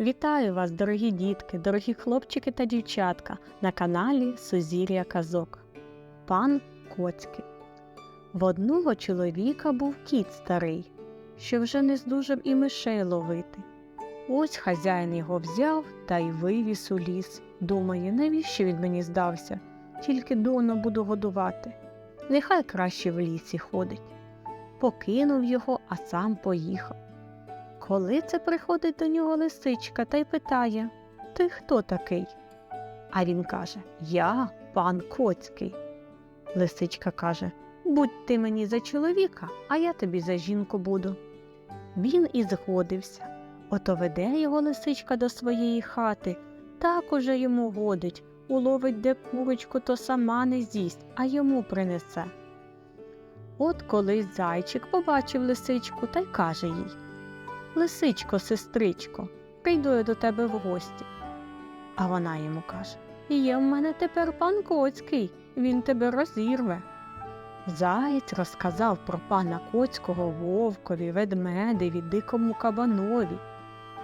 Вітаю вас, дорогі дітки, дорогі хлопчики та дівчатка на каналі Сузір'я Казок. Пан Коцький. В одного чоловіка був кіт старий, що вже не здужав і мишей ловити. Ось хазяїн його взяв та й вивіз у ліс. Думає, навіщо він мені здався? Тільки дону буду годувати. Нехай краще в лісі ходить. Покинув його, а сам поїхав. Коли це приходить до нього лисичка та й питає Ти хто такий? А він каже Я пан Коцький. Лисичка каже Будь ти мені за чоловіка, а я тобі за жінку буду. Він і згодився. Ото веде його лисичка до своєї хати, так уже йому годить, уловить де курочку, то сама не з'їсть, а йому принесе. От колись зайчик побачив лисичку та й каже їй Лисичко, сестричко, прийду я до тебе в гості. А вона йому каже Є в мене тепер пан Коцький, він тебе розірве. Заєць розказав про пана Коцького вовкові, ведмедеві, дикому кабанові.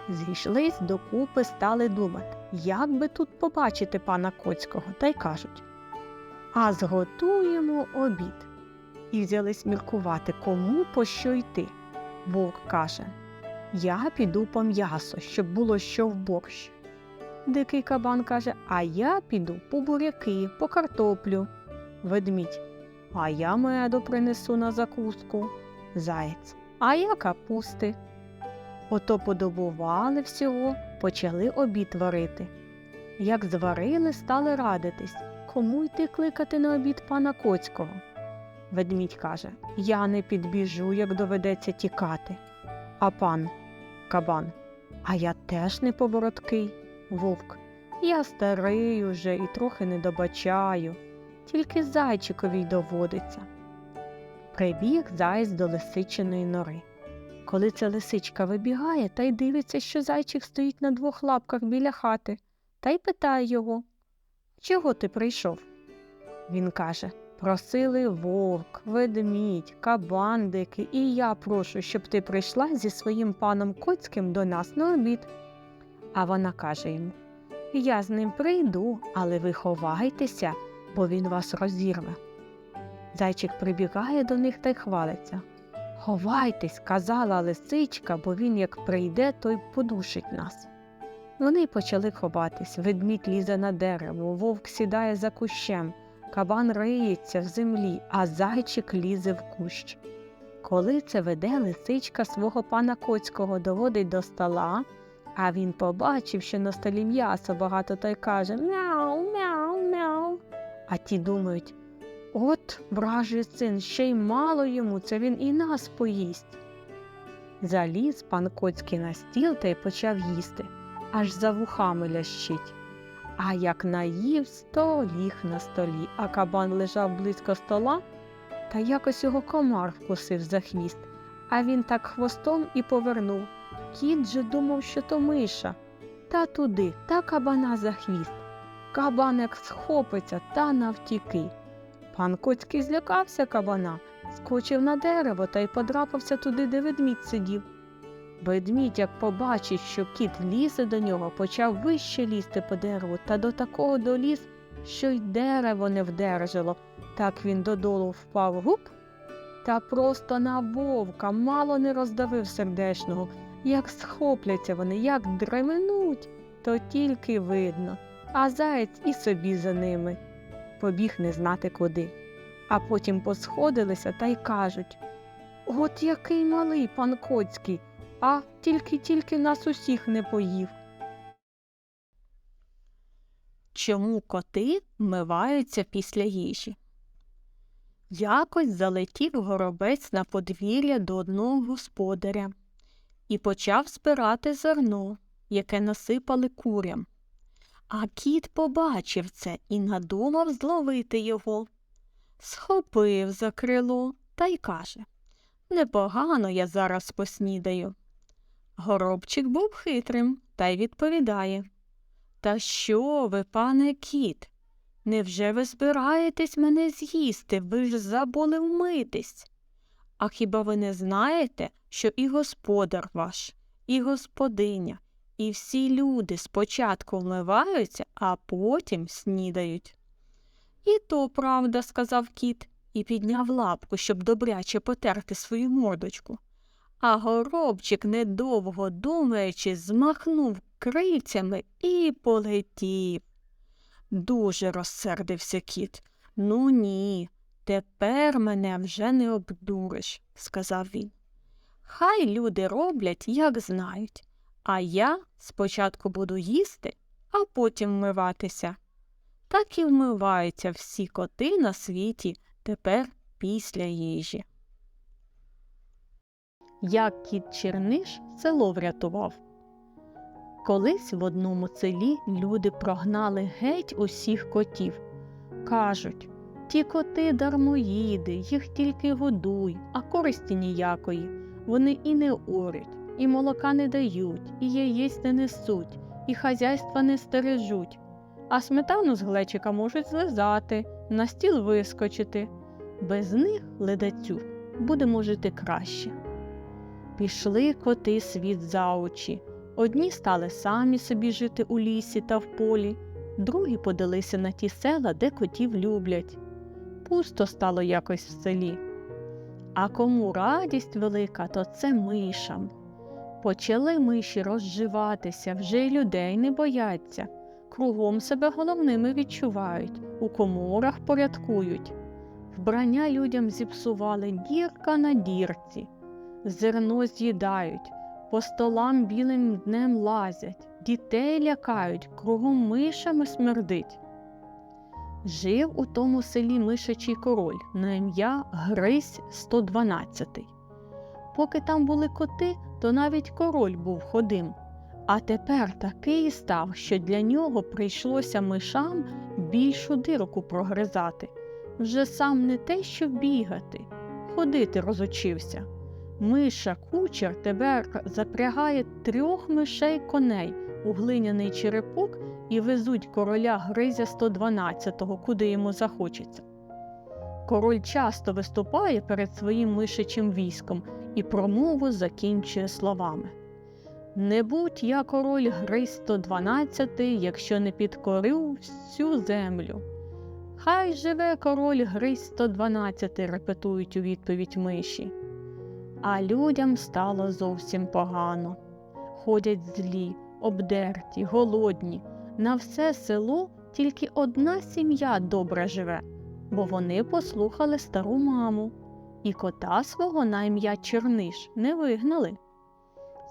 Зійшлись докупи, стали думати, як би тут побачити пана Коцького, та й кажуть А зготуємо обід. І взялись міркувати, кому по що йти. Вовк каже Я піду по м'ясо, щоб було що в борщ. Дикий кабан каже, а я піду по буряки, по картоплю. Ведмідь, а я меду принесу на закуску. Заєць, а я капусти. Ото подобували всього, почали обід варити. Як зварили, стали радитись, кому йти кликати на обід пана Коцького. Ведмідь каже Я не підбіжу, як доведеться тікати. А пан кабан, а я теж не повороткий. Вовк. Я старий уже і трохи не добачаю, тільки зайчикові й доводиться. Прибіг заєць до лисичиної нори. Коли ця лисичка вибігає та й дивиться, що зайчик стоїть на двох лапках біля хати, та й питає його Чого ти прийшов? Він каже Просили вовк, ведмідь, кабан дикий, і я прошу, щоб ти прийшла зі своїм паном Коцьким до нас на обід. А вона каже йому Я з ним прийду, але ви ховайтеся, бо він вас розірве. Зайчик прибігає до них та й хвалиться. Ховайтесь, казала лисичка, бо він як прийде, то й подушить нас. Вони почали ховатись, ведмідь лізе на дерево, вовк сідає за кущем, кабан риється в землі, а зайчик лізе в кущ. Коли це веде лисичка свого пана Коцького доводить до стола, а він побачив, що на столі м'ясо багато, то й каже Мяу, мяу, мяу. А ті думають От, вражий син, ще й мало йому, це він і нас поїсть. Заліз пан Коцький на стіл та й почав їсти, аж за вухами лящить. А як наївсь, то ліг на столі, а кабан лежав близько стола, та якось його комар вкусив за хвіст, а він так хвостом і повернув. Кіт же думав, що то миша, та туди, та кабана за хвіст. Кабан як схопиться та навтіки. Пан Коцький злякався кабана, скочив на дерево та й подрапався туди, де ведмідь сидів. Ведмідь, як побачить, що кіт лізе до нього, почав вище лізти по дереву та до такого доліз, що й дерево не вдержало. Так він додолу впав гуп та просто на вовка мало не роздавив сердешного. Як схопляться вони, як дременуть, то тільки видно, а заєць і собі за ними. Побіг не знати куди. А потім посходилися та й кажуть От який малий пан Коцький, а тільки-тільки нас усіх не поїв. Чому коти вмиваються після їжі? Якось залетів горобець на подвір'я до одного господаря і почав збирати зерно, яке насипали курям. А кіт побачив це і надумав зловити його. Схопив за крило та й каже Непогано я зараз поснідаю. Горобчик був хитрим та й відповідає Та що ви, пане кіт? Невже ви збираєтесь мене з'їсти? Ви ж забули вмитись? А хіба ви не знаєте, що і господар ваш, і господиня, і всі люди спочатку вмиваються, а потім снідають. І то правда, сказав кіт і підняв лапку, щоб добряче потерти свою мордочку. А горобчик, недовго думаючи, змахнув крильцями і полетів. Дуже розсердився кіт. Ну ні, тепер мене вже не обдуриш, сказав він. Хай люди роблять, як знають, а я спочатку буду їсти, а потім вмиватися. Так і вмиваються всі коти на світі тепер після їжі. Як кіт Черниш село врятував. Колись в одному селі люди прогнали геть усіх котів. Кажуть, ті коти дармоїди, їх тільки годуй, а користі ніякої. Вони і не орють, і молока не дають, і яєць не несуть, і хазяйства не стережуть, а сметану з глечика можуть злизати, на стіл вискочити. Без них, ледацю, будемо жити краще. Пішли коти світ за очі. Одні стали самі собі жити у лісі та в полі, другі подалися на ті села, де котів люблять. Пусто стало якось в селі. А кому радість велика, то це мишам. Почали миші розживатися, вже й людей не бояться, кругом себе головними відчувають, у коморах порядкують. Вбрання людям зіпсували дірка на дірці, зерно з'їдають, по столам білим днем лазять, дітей лякають, кругом мишами смердить. Жив у тому селі мишачий король на ім'я Грись 112. Поки там були коти, то навіть король був ходим. А тепер такий став, що для нього прийшлося мишам більшу дирку прогризати. Вже сам не те, що бігати, ходити розучився. Миша кучер тепер запрягає трьох мишей коней у глиняний черепок і везуть короля Гризя 112-го, куди йому захочеться. Король часто виступає перед своїм мишачим військом і промову закінчує словами Не будь я король Гриз 112, якщо не підкорив всю землю. Хай живе король Гриз 112, репетують у відповідь миші. А людям стало зовсім погано. Ходять злі, обдерті, голодні. На все село тільки одна сім'я добре живе, бо вони послухали стару маму, і кота свого на ім'я Черниш не вигнали.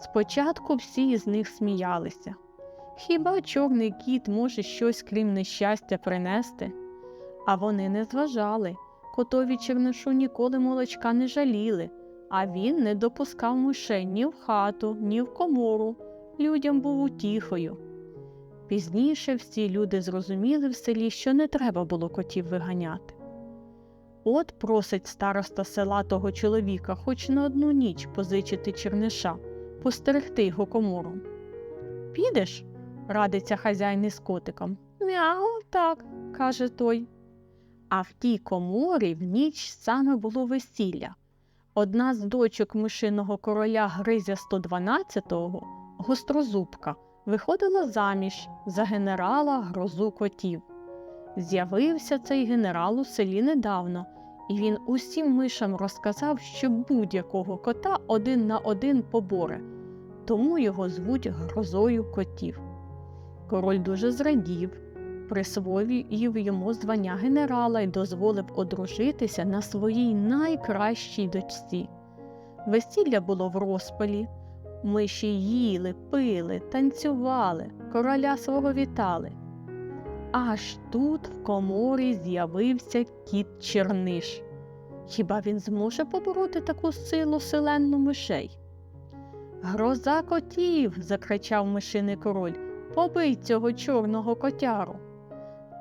Спочатку всі з них сміялися. Хіба чорний кіт може щось крім нещастя принести? А вони не зважали. Котові чернишу ніколи молочка не жаліли, а він не допускав мишей ні в хату, ні в комору. Людям був утіхою. Пізніше всі люди зрозуміли в селі, що не треба було котів виганяти. От просить староста села того чоловіка хоч на одну ніч позичити черниша, постерегти його комором. Підеш? радиться хазяїн із котиком. Мяу, так, каже той. А в тій коморі в ніч саме було весілля. Одна з дочок мишиного короля Гризя 112-го, гострозубка, виходила заміж за генерала грозу котів. З'явився цей генерал у селі недавно, і він усім мишам розказав, що будь-якого кота один на один поборе, тому його звуть грозою котів. Король дуже зрадів, присвоїв йому звання генерала і дозволив одружитися на своїй найкращій дочці. Весілля було в розпалі. Миші їли, пили, танцювали, короля свого вітали. Аж тут в коморі з'явився кіт Черниш. Хіба він зможе побороти таку силу селенну мишей? Гроза котів. закричав мишиний король. Побий цього чорного котяру.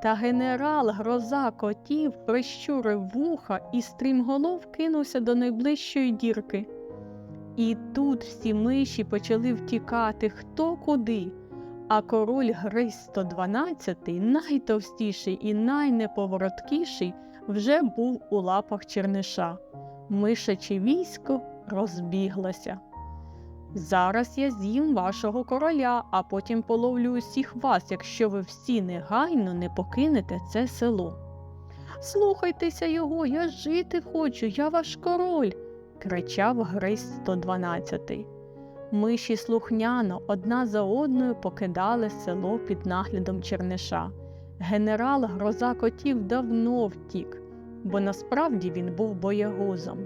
Та генерал гроза котів прищурив вуха і стрімголов кинувся до найближчої дірки. І тут всі миші почали втікати хто куди, а король Гриз 112, найтовстіший і найнеповороткіший, вже був у лапах черниша. Мишаче військо розбіглося. Зараз я з'їм вашого короля, а потім половлю усіх вас, якщо ви всі негайно не покинете це село. Слухайтеся його, я жити хочу, я ваш король, кричав Гризь 112. Миші слухняно одна за одною покидали село під наглядом Черниша. Генерал гроза котів давно втік, бо насправді він був боягузом.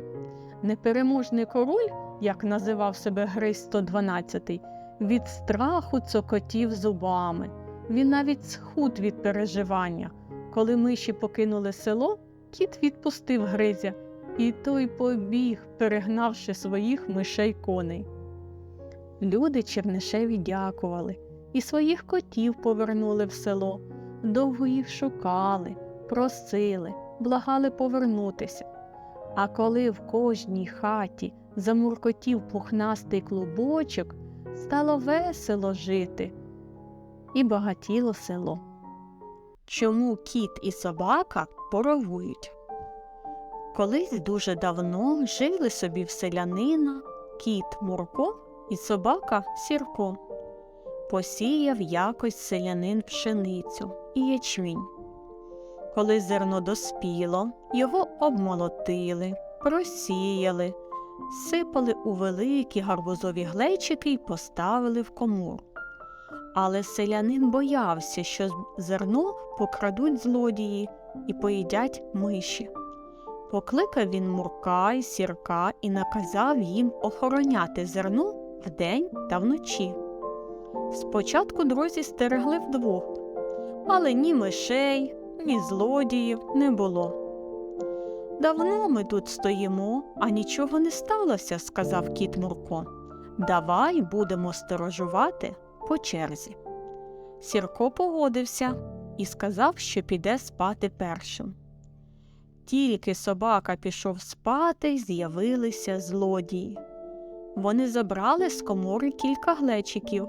Непереможний король, як називав себе Гризь 112, від страху цокотів зубами. Він навіть схуд від переживання. Коли миші покинули село, кіт відпустив Гризя, і той побіг, перегнавши своїх мишей коней. Люди Чернишеві дякували і своїх котів повернули в село. Довго їх шукали, просили, благали повернутися. А коли в кожній хаті замуркотів пухнастий клубочок, стало весело жити і багатіло село. Чому кіт і собака поровують? Колись дуже давно жили собі в селянина кіт Мурко і собака Сірко. Посіяв якось селянин пшеницю і ячмінь. Коли зерно доспіло, його обмолотили, просіяли, сипали у великі гарбузові глечики і поставили в комору. Але селянин боявся, що зерно покрадуть злодії і поїдять миші. Покликав він Мурка і сірка і наказав їм охороняти зерно вдень та вночі. Спочатку друзі стерегли вдвох, але ні мишей, ні злодіїв не було. Давно ми тут стоїмо, а нічого не сталося, сказав кіт Мурко. Давай будемо сторожувати по черзі. Сірко погодився і сказав, що піде спати першим. Тільки собака пішов спати, з'явилися злодії. Вони забрали з комори кілька глечиків.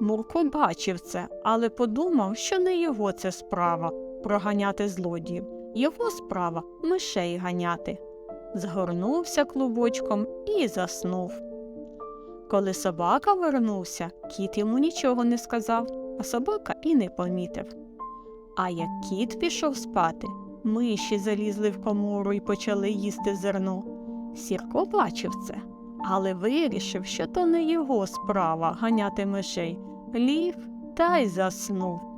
Мурко бачив це, але подумав, що не його це справа проганяти злодіїв, його справа мишей ганяти. Згорнувся клубочком і заснув. Коли собака вернувся, кіт йому нічого не сказав, а собака і не помітив. А як кіт пішов спати, миші залізли в комору і почали їсти зерно. Сірко бачив це, але вирішив, що то не його справа ганяти мишей, лів та й заснув.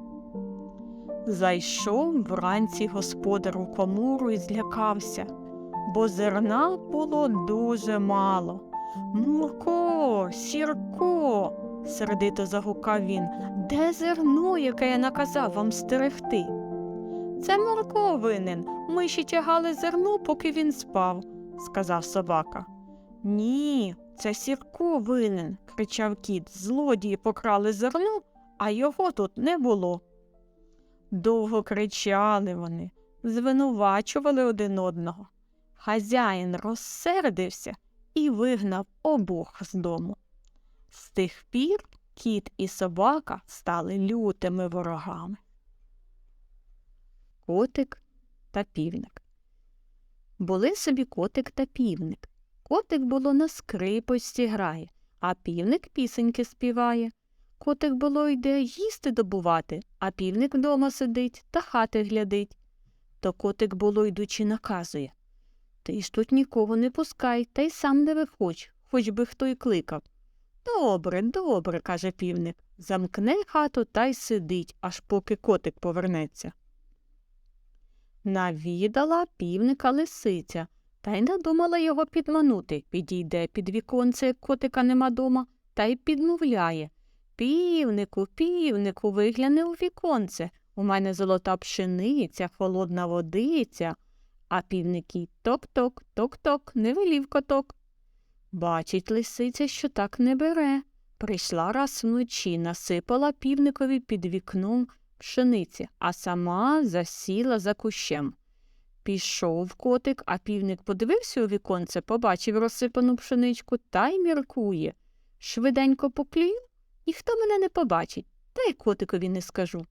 Зайшов вранці господар у комору і злякався, бо зерна було дуже мало. Мурко, сірко, сердито загукав він, де зерно, яке я наказав вам стерегти? Це Мурко винен. Миші тягали зерно, поки він спав, сказав собака. Ні, це Сірко винен, кричав кіт. Злодії покрали зерно, а його тут не було. Довго кричали вони, звинувачували один одного. Хазяїн розсердився і вигнав обох з дому. З тих пір кіт і собака стали лютими ворогами. Котик та півник. Були собі котик та півник. Котик було на скрипочці грає, а півник пісеньки співає. Котик було йде їсти добувати, а півник вдома сидить та хати глядить. То котик було йдучи наказує Ти ж тут нікого не пускай, та й сам не виходь, хоч би хто й кликав. Добре, добре, каже півник. Замкне хату та й сидить, аж поки котик повернеться. Навідала півника лисиця, та й надумала його підманути. Підійде під віконце, як котика нема дома, та й підмовляє Півнику, півнику, вигляне у віконце. У мене золота пшениця, холодна водиця. А півники ток-ток, ток-ток, не велів коток. Бачить лисиця, що так не бере. Прийшла раз вночі, насипала півникові під вікном пшениці, а сама засіла за кущем. Пішов котик, а півник подивився у віконце, побачив розсипану пшеничку та й міркує. Швиденько поклюю, ніхто мене не побачить, та й котикові не скажу.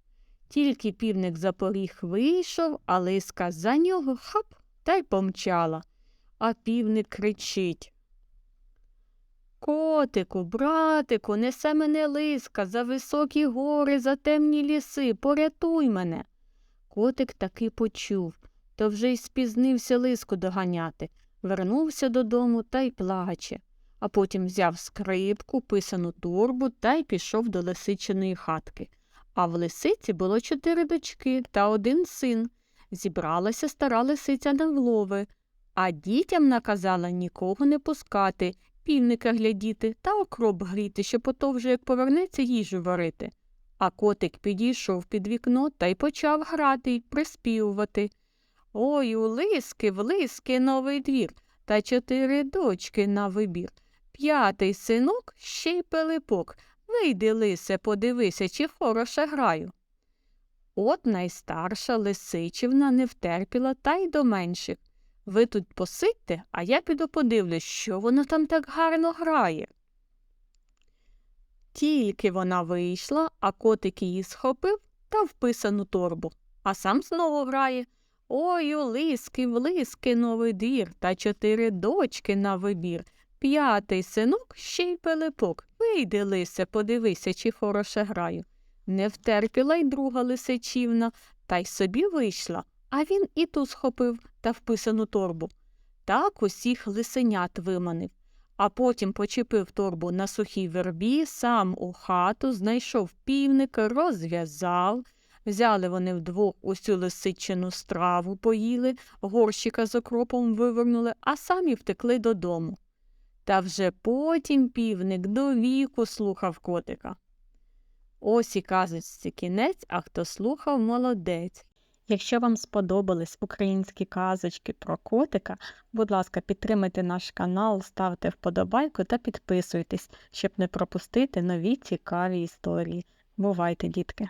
Тільки півник за поріг вийшов, а лиска за нього хап та й помчала. А півник кричить Котику, братику, несе мене лиска за високі гори, за темні ліси, порятуй мене. Котик таки почув, то вже й спізнився лиску доганяти, вернувся додому та й плаче, а потім взяв скрипку, писану турбу та й пішов до лисичиної хатки. А в лисиці було чотири дочки та один син. Зібралася стара лисиця на влови, а дітям наказала нікого не пускати, півника глядіти та окроп гріти, щоб ото вже як повернеться їжу варити. А котик підійшов під вікно та й почав грати й приспівувати. Ой, у лиски, в лиски новий двір, та чотири дочки на вибір. П'ятий синок, ще й пилипок. Вийди, лисе, подивися, чи хороше граю. От найстарша лисичівна не втерпіла та й до менших. Ви тут посидьте, а я піду подивлюсь, що воно там так гарно грає. Тільки вона вийшла, а котик її схопив та в писану торбу, а сам знову грає. Ой, у лиски, в лиски новий двір, та чотири дочки на вибір. П'ятий синок, ще й пилипок. Вийди, лисе, подивися, чи хороше граю. Не втерпіла й друга лисичівна, та й собі вийшла, а він і ту схопив та вписану торбу. Так усіх лисенят виманив, а потім почепив торбу на сухій вербі, сам у хату, знайшов півника, розв'язав. Взяли вони вдвох усю лисичину страву поїли, горщика з окропом вивернули, а самі втекли додому. Та вже потім півник до віку слухав котика. Ось і казочці кінець, а хто слухав, молодець. Якщо вам сподобались українські казочки про котика, будь ласка, підтримайте наш канал, ставте вподобайку та підписуйтесь, щоб не пропустити нові цікаві історії. Бувайте, дітки!